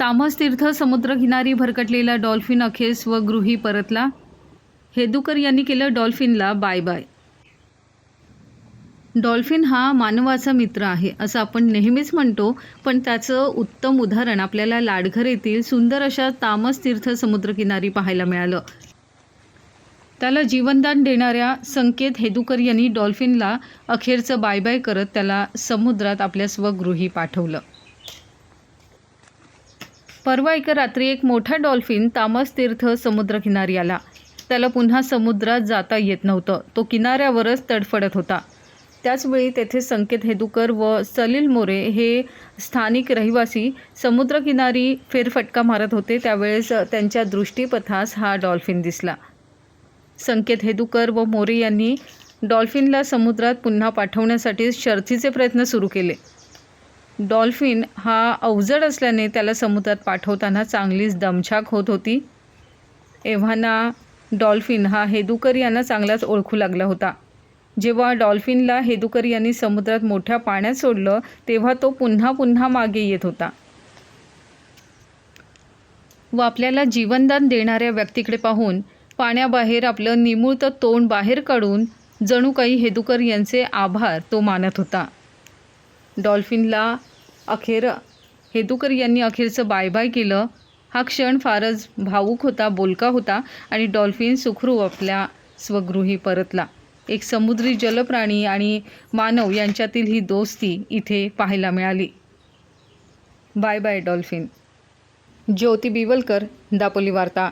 तामस तीर्थ समुद्रकिनारी भरकटलेला डॉल्फिन अखेर स्वगृही परतला. हेदुकर यांनी केलं डॉल्फिनला बाय बाय. डॉल्फिन हा मानवाचा मित्र आहे असं आपण नेहमीच म्हणतो पण त्याचं उत्तम उदाहरण आपल्याला लाडघर येथील सुंदर अशा तामस तीर्थ समुद्रकिनारी पाहायला मिळालं. त्याला जीवनदान देणाऱ्या संकेत हेदुकर यांनी डॉल्फिनला अखेरचं बाय बाय करत त्याला समुद्रात आपल्या स्वगृही पाठवलं. परवा एका रात्री एक मोठा डॉल्फिन तामस तीर्थ समुद्रकिनारी आला. त्याला पुन्हा समुद्रात जाता येत नव्हतं. तो किनाऱ्यावरच तडफडत होता. त्याचवेळी तेथे संकेत हेदुकर व सलील मोरे हे स्थानिक रहिवासी समुद्रकिनारी फेरफटका मारत होते. त्यावेळेस त्यांच्या दृष्टीपथास हा डॉल्फिन दिसला. संकेत हेदुकर व मोरे यांनी डॉल्फिनला समुद्रात पुन्हा पाठवण्यासाठी शर्थीचे प्रयत्न सुरू केले. डॉल्फिन हा अवजड असल्याने त्याला समुद्रात पाठवताना चांगलीच दमछाक होत होती. एव्हाना डॉल्फिन हा हेदुकर यांना चांगलाच ओळखू लागला होता. जेव्हा डॉल्फिनला हेदुकर यांनी समुद्रात मोठ्या पाण्यात सोडलं तेव्हा तो पुन्हा पुन्हा मागे येत होता. व आपल्याला जीवनदान देणाऱ्या व्यक्तीकडे पाहून पाण्याबाहेर आपलं निमुळतं तोंड बाहेर काढून जणू काही हेदुकर यांचे आभार तो मानत होता. डॉल्फिनला अखेर हेतुकर यांनी अखेरचं बाय बाय केलं. हा क्षण फारच भावूक होता बोलका होता आणि डॉल्फिन सुखरू आपल्या स्वगृही परतला. एक समुद्री जलप्राणी आणि मानव यांच्यातील ही दोस्ती इथे पाहायला मिळाली. Bye bye dolphin. Jyoti Biwalkar Dapoli वार्ता.